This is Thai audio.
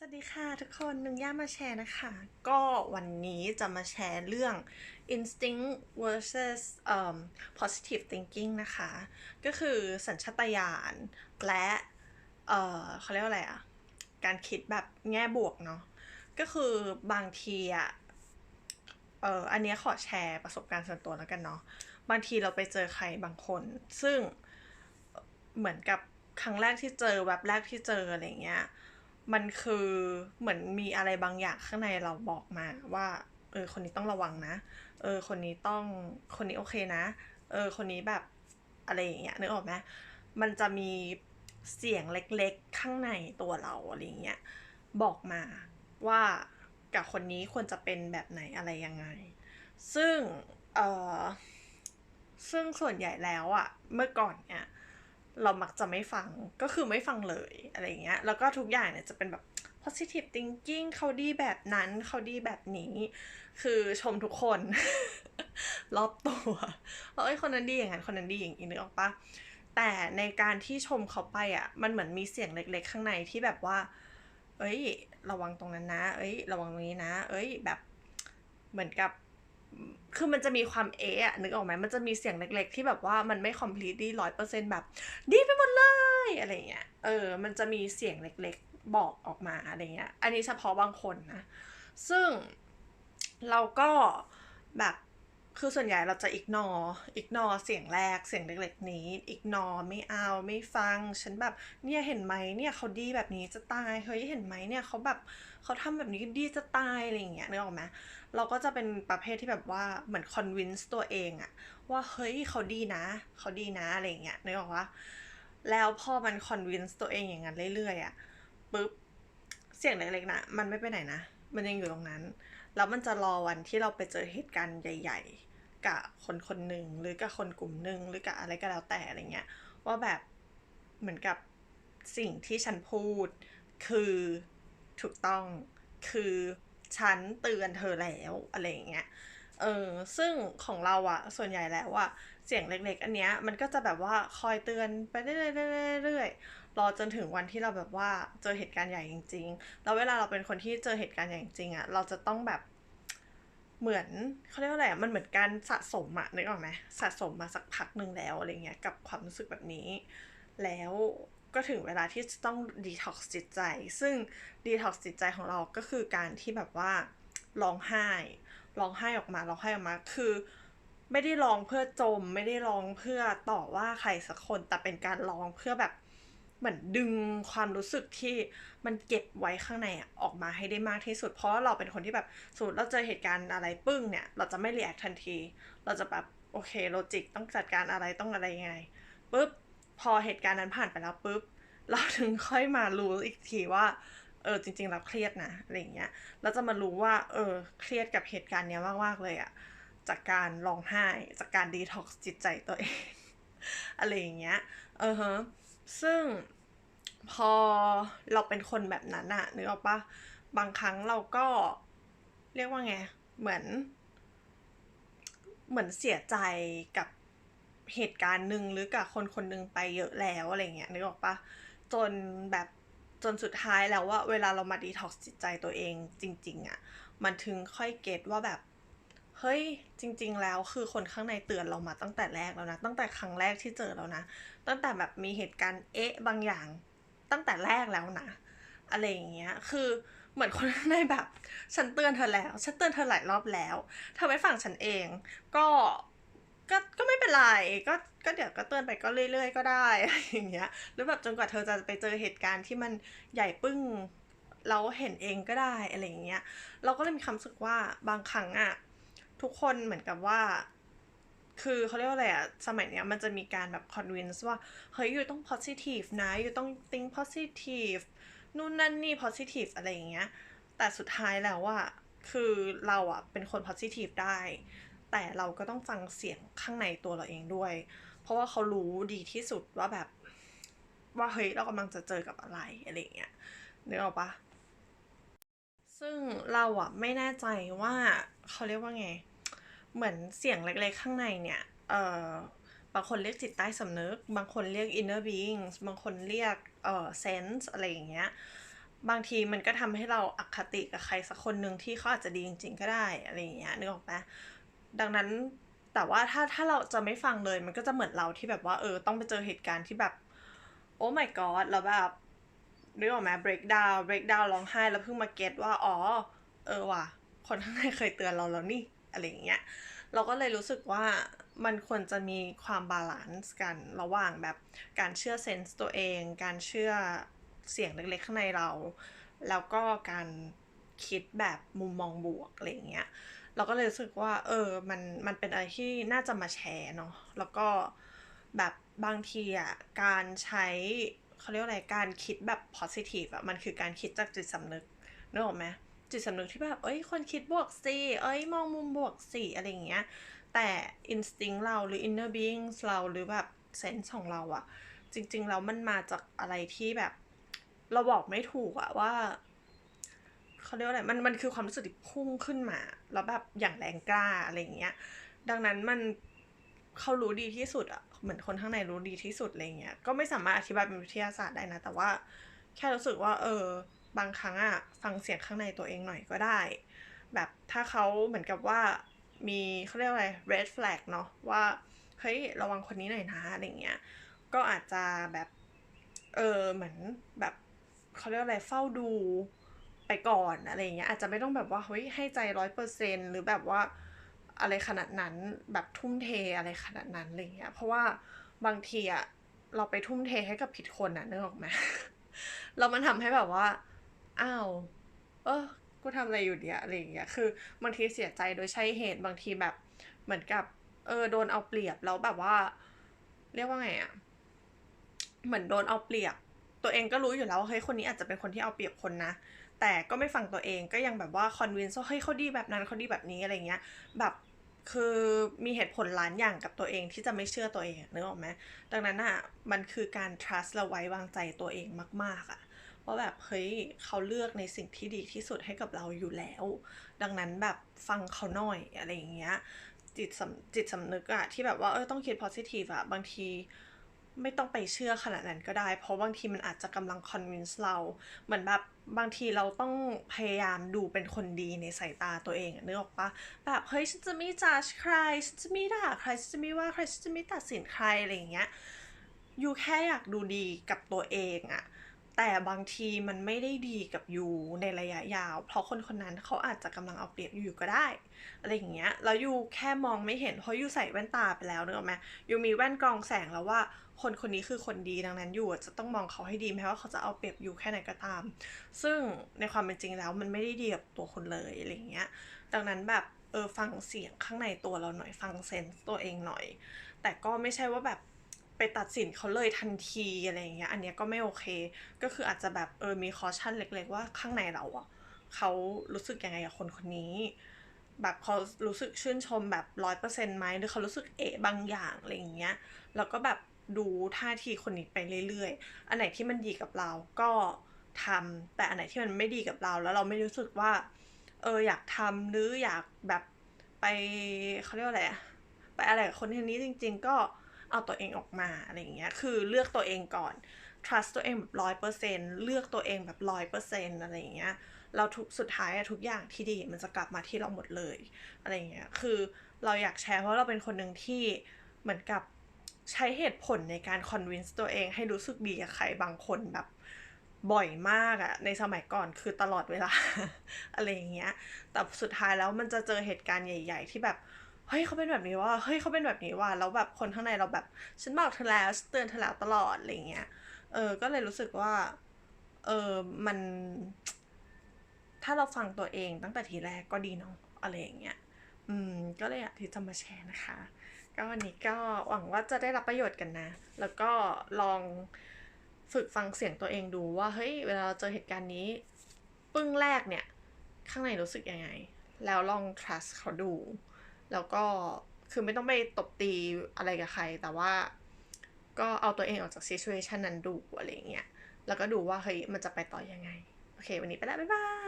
สวัสดีค่ะทุกคนนุงย่ามาแชร์นะคะ ก็วันนี้จะมาแชร์เรื่อง instinct versus um, positive thinking นะคะ ก็คือสัญชาตญาณและเอ่อเขาเรียกว่าอะไรอะการคิดแบบแง่บวกเนาะก็คือบางทีอะเอออันนี้ขอแชร์ประสบการณ์ส่วนตัวแล้วกันเนาะบางทีเราไปเจอใครบางคน ซึ่งเหมือนกับครั้งแรกที่เจอแวบแรกที่เจออะไรเงี้ย มันคือเหมือนมีอะไรบางอย่างข้างในเราบอกมาว่า เออ คนนี้ต้องระวังนะ เออ คนนี้ต้อง คนนี้โอเคนะ เออ คนนี้แบบอะไรอย่างเงี้ยนึกออกไหมมันจะมีเสียงเล็กๆ ข้างในตัวเราอะไรอย่างเงี้ยบอกมาว่ากับคนนี้ควรจะเป็นแบบไหนอะไรยังไง ซึ่ง เออซึ่งส่วนใหญ่แล้วอะเมื่อก่อนเนี่ย เรามักจะไม่ฟังก็คือไม่ฟังเลยอะไรเงี้ยแล้วก็ทุกอย่างเนี่ยจะเป็นแบบ positive thinking เขาดีแบบนั้นเขาดีแบบนี้ คือชมทุกคน รอบตัวว่าเอ้ยคนนั้นดีอย่างนั้นคนนั้นดีอย่างนี้นึกออกปะแต่ในการที่ชมเขาไปอะ มันเหมือนมีเสียงเล็ก ๆ ข้างในที่แบบว่า เอ้ย ระวังตรงนั้นนะ เอ้ย ระวังตรงนี้นะ เอ้ย แบบ เหมือนกับ คือมันจะมีความเอะนึกออกไหมมันจะมีเสียงเล็ก ๆ ที่แบบว่ามันไม่ completely ร้อยเปอร์เซ็นต์แบบดีไปหมดเลยอะไรเงี้ย เออ มันจะมีเสียงเล็กๆบอกออกมาอะไรเงี้ย อันนี้เฉพาะบางคนนะ ซึ่งเราก็แบบ คือส่วนใหญ่เราจะ ignore ignore เสียงแรกเสียงเล็กๆนี้ ignore ไม่เอาไม่ฟัง ฉันแบบเนี่ยเห็นไหมเนี่ยเขาดีแบบนี้จะตายเฮ้ยเห็นไหมเนี่ยเขาแบบเขาทำแบบนี้ดีจะตายอะไรอย่างเงี้ยนึกออกไหมเราก็จะเป็นประเภทที่แบบว่าเหมือน convince ตัวเองอะว่าเฮ้ยเขาดีนะเขาดีนะอะไรอย่างเงี้ยนึกออกว่าแล้วพอมัน convince ตัวเองอย่างนั้นเรื่อยๆอะปุ๊บเสียงเล็กๆนะมันไม่ไปไหนนะ มันยังอยู่ตรงนั้น แล้วมันจะรอวันที่เราไปเจอเหตุการณ์ใหญ่ ๆ กับคนคนหนึ่งหรือกับคนกลุ่มหนึ่งหรือกับอะไรก็แล้วแต่อะไรเงี้ยว่าแบบเหมือนกับสิ่งที่ฉันพูด คือถูกต้องคือฉันเตือนเธอแล้วอะไรเงี้ยเออซึ่งของเราอะส่วนใหญ่แล้วอะเสียงเล็กๆ อันเนี้ยมันก็จะแบบว่าคอยเตือนไปเรื่อยๆๆๆรอจนถึงวันที่เราแบบว่าเจอเหตุการณ์ใหญ่จริงๆ แล้วเวลาเราเป็นคนที่เจอเหตุการณ์ใหญ่จริงอะเราจะต้องแบบ เหมือนเขาเรียกว่าอะไรอะมันเหมือนการสะสมอะนึกออกไหมสะสมมาสักพักหนึ่งแล้วอะไรเงี้ยกับความรู้สึกแบบนี้ แล้วก็ถึงเวลาที่จะต้องดีท็อกซ์จิตใจ ซึ่งดีท็อกซ์จิตใจของเราก็คือการที่แบบว่าร้องไห้ร้องไห้ออกมาร้องไห้ออกมา คือ ไม่ได้ร้องเพื่อจม ไม่ได้ร้องเพื่อต่อว่าใครสักคน แต่เป็นการร้องเพื่อแบบ เหมือนดึงความรู้สึกที่มันเก็บไว้ข้างในอออกมาให้ได้มากที่สุด เพราะเราเป็นคนที่แบบสมมติเราเจอเหตุการณ์อะไรปึ้งเนี่ย เราจะไม่รีแอคทันที เราจะแบบโอเคโลจิกต้องจัดการอะไรต้องอะไรยังไงปุ๊บพอเหตุการณ์นั้นผ่านไปแล้วปุ๊บเราถึงค่อยมารู้อีกทีว่าเออจริงๆเราเครียดนะอะไรเงี้ยเราจะมารู้ว่าเออเครียดกับเหตุการณ์เนี้ยมากๆเลยอะจากการร้องไห้จากการดีท็อกซ์จิตใจตัวเองอะไรอย่างเงี้ยเออฮะ ซึ่งพอเราเป็นคนแบบนั้นอะนึกออกปะบางครั้งเราก็เรียกว่าไง เหมือน เหมือนเสียใจกับเหตุการณ์หนึ่งหรือกับคนคนหนึ่งไปเยอะแล้วอะไรเงี้ยนึกออกปะจนแบบจนสุดท้ายแล้วว่าเวลาเรามาดีท็อกซ์จิตใจตัวเองจริง ๆอะมันถึงค่อยเก็ตว่าแบบ เฮ้ยจริง ๆ แล้วคือคนข้างในเตือนเรามาตั้งแต่แรกแล้วนะ ตั้งแต่ครั้งแรกที่เจอแล้วนะ ตั้งแต่แบบมีเหตุการณ์เอ๊ะบางอย่าง ตั้งแต่แรกแล้วนะอะไรอย่างเงี้ยคือเหมือนคนข้างในแบบ ฉันเตือนเธอแล้ว ฉันเตือนเธอหลายรอบแล้วเธอไม่ฟังฉันเอง ก็ก็ก็ไม่เป็นไรก็ก็เดี๋ยวก็เตือนไปก็เรื่อย ๆ ก็ได้อะไรอย่างเงี้ยหรือแบบจนกว่าเธอจะไปเจอเหตุการณ์ที่มันใหญ่ปึ้งเราเห็นเองก็ได้อะไรอย่างเงี้ยเราก็เลยมีความรู้สึกว่าบางครั้งอะ ทุกคนเหมือนกับว่า คือเขาเรียกว่าอะไรอะสมัยเนี้ยมันจะมีการแบบ convince ว่า เฮ้ย อยู่ต้อง positive นะ อยู่ต้อง think positive นู่นนั่นนี่ positive อะไรอย่างเงี้ย แต่สุดท้ายแล้วอะคือเราอะเป็นคน positive ได้ แต่เราก็ต้องฟังเสียงข้างในตัวเราเองด้วย เพราะว่าเขารู้ดีที่สุดว่าแบบ ว่าเฮ้ย เรากำลังจะเจอกับอะไรอะไรอย่างเงี้ยนึกออกปะซึ่งเราอะไม่แน่ใจว่าเขาเรียกว่าไง เหมือนเสียงเล็กๆ ข้างในเนี่ย เอ่อบางคนเรียกจิตใต้สำนึก บางคนเรียก inner being บางคนเรียกเอ่อ sense อะไรอย่างเงี้ย บางทีมันก็ทำให้เราอคติกับใครสักคนหนึ่งที่เขาอาจจะดีจริงๆก็ได้อะไรอย่างเงี้ยนึกออกปะดังนั้นแต่ว่าถ้าถ้าเราจะไม่ฟังเลยมันก็จะเหมือนเราที่แบบว่าเออต้องไปเจอเหตุการณ์ที่แบบโอ้ my god แล้วแบบนึกออกไหม break down break down ร้องไห้แล้วเพิ่งมาเก็ตว่า อ๋อ เออว่ะ คนข้างในเคยเตือนเราแล้วนี่ อะไรอย่างเงี้ยเราก็เลยรู้สึกว่ามันควรจะมีความบาลานซ์กันระหว่างแบบการเชื่อเซนส์ตัวเอง การเชื่อเสียงเล็กๆข้างในเรา แล้วก็การคิดแบบมุมมองบวกอะไรอย่างเงี้ยเราก็เลยรู้สึกว่า เออมันมันเป็นอะไรที่น่าจะมาแชร์เนาะแล้วก็แบบบางทีอะการใช้เขาเรียกอะไรการคิดแบบ positive อะมันคือการคิดจากจิตสำนึกนึกออกไหม จิตสำนึกที่แบบ เอ้ย คนคิดบวกสิเอ้ย มองมุมบวกสิอะไรอย่างเงี้ย แต่ instinct เราหรือ inner being เราหรือแบบ sense ของเราอะจริงๆแล้วมันมาจากอะไรที่แบบ เราบอกไม่ถูกอะว่าเขาเรียกว่าอะไร มันมันคือความรู้สึกที่พุ่งขึ้นมา แล้วแบบอย่างแรงกล้าอะไรอย่างเงี้ย ดังนั้นมันเขารู้ดีที่สุดอะเหมือนคนข้างในรู้ดีที่สุดอะไรเงี้ย ก็ไม่สามารถอธิบายเป็นวิทยาศาสตร์ได้นะ แต่ว่าแค่รู้สึกว่า เออ บางครั้งอะฟังเสียงข้างในตัวเองหน่อยก็ได้ แบบถ้าเขาเหมือนกับว่ามีเขาเรียกว่าอะไร red flag เนาะว่าเฮ้ยระวังคนนี้หน่อยนะอะไรเงี้ยก็อาจจะแบบเออเหมือนแบบเขาเรียกว่าอะไรเฝ้าดูไปก่อนอะไรเงี้ยอาจจะไม่ต้องแบบว่าเฮ้ยให้ใจร้อยเปอร์เซ็นหรือแบบว่าอะไรขนาดนั้นแบบทุ่มเทอะไรขนาดนั้นอะไรเงี้ยเพราะว่าบางทีอะเราไปทุ่มเทให้กับผิดคนอะนึกออกไหมเรามันทำให้แบบว่า อ้าวเออกูทำอะไรอยู่เดียอะไรอย่างเงี้ยคือบางทีเสียใจโดยใช่เหตุบางทีแบบเหมือนกับ เออโดนเอาเปรียบแล้วแบบว่า เรียกว่าไงอะเหมือนโดนเอาเปรียบ ตัวเองก็รู้อยู่แล้วเฮ้ยคนนี้อาจจะเป็นคนที่เอาเปรียบคนนะแต่ก็ไม่ฟังตัวเองก็ยังแบบว่าคอนวินส์ว่าเฮ้ยเขาดีแบบนั้นเขาดีแบบนี้อะไรเงี้ยแบบคือมีเหตุผลล้านอย่างกับตัวเองที่จะไม่เชื่อตัวเองนึกออกไหมดังนั้นอะมันคือการ trust และไว้วางใจตัวเองมาก ๆอะ ว่าแบบเฮ้ยเขาเลือกในสิ่งที่ดีที่สุดให้กับเราอยู่แล้ว ดังนั้นแบบฟังเขาหน่อยอะไรอย่างเงี้ยจิตสำจิตสำนึกอะที่แบบว่าเออต้องคิด positive อะบางทีไม่ต้องไปเชื่อขนาดนั้นก็ได้ เพราะบางทีมันอาจจะกำลัง convince เรา เหมือนแบบบางทีเราต้องพยายามดูเป็นคนดีในสายตาตัวเองนึกออกปะแบบเฮ้ยฉันจะไม่จัดใครฉันจะไม่ด่าใครฉันจะไม่ว่าใครฉันจะไม่ตัดสินใครอะไรอย่างเงี้ยอยู่แค่อยากดูดีกับตัวเองอะ แต่บางทีมันไม่ได้ดีกับยูในระยะยาว เพราะคนคนนั้นเขาอาจจะกำลังเอาเปรียบยูก็ได้อะไรอย่างเงี้ยแล้วยูแค่มองไม่เห็นเพราะยูใส่แว่นตาไปแล้วเนออกไหมยูมีแว่นกรองแสงแล้วว่าคนคนนี้คือคนดีดังนั้นยูจะต้องมองเขาให้ดีแม้ว่าเขาจะเอาเปรียบยูแค่ไหนก็ตาม ซึ่งในความเป็นจริงแล้วมันไม่ได้ดีกับตัวคนเลยอะไรอย่างเงี้ยดังนั้นแบบเออฟังเสียงข้างในตัวเราหน่อยฟังเซนส์ตัวเองหน่อย แต่ก็ไม่ใช่ว่าแบบ ไปตัดสินเขาเลยทันทีอะไรเงี้ยอันเนี้ยก็ไม่โอเค ก็คืออาจจะแบบเออมีคอชั่นเล็ก ๆ ว่าข้างในเราอะเขารู้สึกยังไงกับคนคนนี้ แบบเขารู้สึกชื่นชมแบบร้อยเปอร์เซ็นต์ไหมหรือเขารู้สึกเอะบางอย่างอะไรอย่างเงี้ยแล้วก็แบบดูท่าทีคนนี้ไปเรื่อยๆ อันไหนที่มันดีกับเราก็ทำแต่อันไหนที่มันไม่ดีกับเรา แล้วเราไม่รู้สึกว่า เอออยากทำหรืออยากแบบไปเขาเรียกว่าอะไรไปอะไรกับคนคนนี้จริง ๆ ก็ เอาตัวเองออกมาอะไรอย่างเงี้ย คือเลือกตัวเองก่อน trust ตัวเองแบบร้อยเปอร์เซ็นเลือกตัวเองแบบร้อยเปอร์เซ็นอะไรอย่างเงี้ย เราทุกสุดท้ายทุกอย่างที่ดีมันจะกลับมาที่เราหมดเลยอะไรอย่างเงี้ย คือเราอยากแชร์เพราะเราเป็นคนหนึ่งที่เหมือนกับใช้เหตุผลในการคอนวินส์ตัวเองให้รู้สึกดีกับใครบางคนแบบบ่อยมากอะในสมัยก่อนคือตลอดเวลา อะไรอย่างเงี้ย แต่สุดท้ายแล้วมันจะเจอเหตุการณ์ใหญ่ ๆ ที่แบบ เฮ้ยเขาเป็นแบบนี้ว่าเฮ้ยเขาเป็นแบบนี้ว่าแล้วแบบคนข้างในเราแบบ ฉันบอกเธอแล้วเตือนเธอแล้วตลอดอะไรเงี้ยเออ ก็เลยรู้สึกว่า เออมัน ถ้าเราฟังตัวเองตั้งแต่ทีแรกก็ดีเนาะอะไรอย่างเงี้ยอืม ก็เลยอยากที่จะมาแชร์นะคะ ก็วันนี้ก็หวังว่าจะได้รับประโยชน์กันนะ แล้วก็ลองฝึกฟังเสียงตัวเองดูว่าเฮ้ยเวลาเราเจอเหตุการณ์นี้ ปึ้งแรกเนี่ย ข้างในรู้สึกยังไง แล้วลอง trust เขาดู แล้วก็คือไม่ต้องไปตบตีอะไรกับใคร แต่ว่าก็เอาตัวเองออกจากซีชูเอชันนั้นดูอะไรเงี้ย แล้วก็ดูว่าเฮ้ยมันจะไปต่อยังไง โอเค วันนี้ไปแล้ว บ๊ายบาย